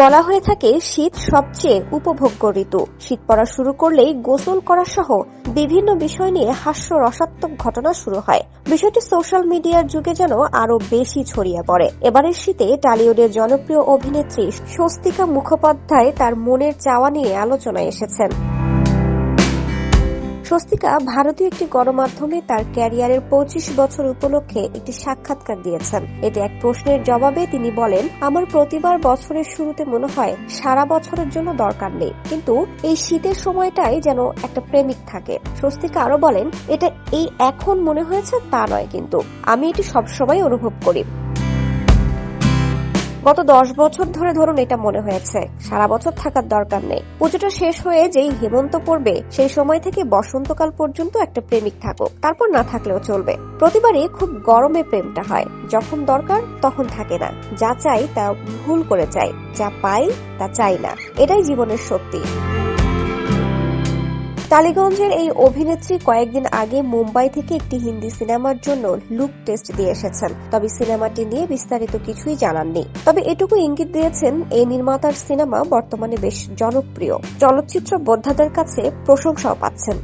বলা হয়ে থাকে, শীত সবচেয়ে উপভোগ্য ঋতু। শীত পড়া শুরু করলেই গোসল করা সহ বিভিন্ন বিষয় নিয়ে হাস্য রসাত্মক ঘটনা শুরু হয়। বিষয়টি সোশ্যাল মিডিয়ার যুগে যেন আরও বেশি ছড়িয়ে পড়ে। এবারের শীতে টালিউডের জনপ্রিয় অভিনেত্রী স্বস্তিকা মুখোপাধ্যায় তার মনের চাওয়া নিয়ে আলোচনায় এসেছেন। স্বস্তিকা ভারতীয় একটি গণমাধ্যমে তার ক্যারিয়ারের পঁচিশ বছর উপলক্ষে একটি সাক্ষাৎকার দিয়েছেন। এতে এক প্রশ্নের জবাবে তিনি বলেন, আমার প্রতিবার বছরের শুরুতে মনে হয় সারা বছরের জন্য দরকার নেই। কিন্তু এই শীতের সময়টাই যেন একটা প্রেমিক থাকে। স্বস্তিকা আরও বলেন, এটা এই এখন মনে হয়েছে তা নয়, কিন্তু আমি এটি সবসময় অনুভব করি। গত দশ বছর ধরে ধরুন এটা মনে হয়েছে। সারা বছর থাকার দরকার নেই। পুজোটা শেষ হয়ে যেই হেমন্ত পড়বে, সেই সময় থেকে বসন্তকাল পর্যন্ত একটা প্রেমিক থাকুক। তারপর না থাকলেও চলবে। প্রতিবারই খুব গরমে প্রেমটা হয়। যখন দরকার, তখন থাকে না। যা চাই তা ভুল করে চাই। যা পাই, তা চাই না। এটাই জীবনের সত্যি। টালিগঞ্জের এই অভিনেত্রী কয়েকদিন আগে মুম্বাই থেকে একটি হিন্দি সিনেমার জন্য লুক টেস্ট দিয়ে এসেছেন। তবে সিনেমাটি নিয়ে বিস্তারিত কিছুই জানাননি তবে এটুকু ইঙ্গিত দিয়েছেন, এই নির্মাতার সিনেমা বর্তমানে বেশ জনপ্রিয়। চলচ্চিত্র বোদ্ধাদের কাছে প্রশংসাও পাচ্ছেন।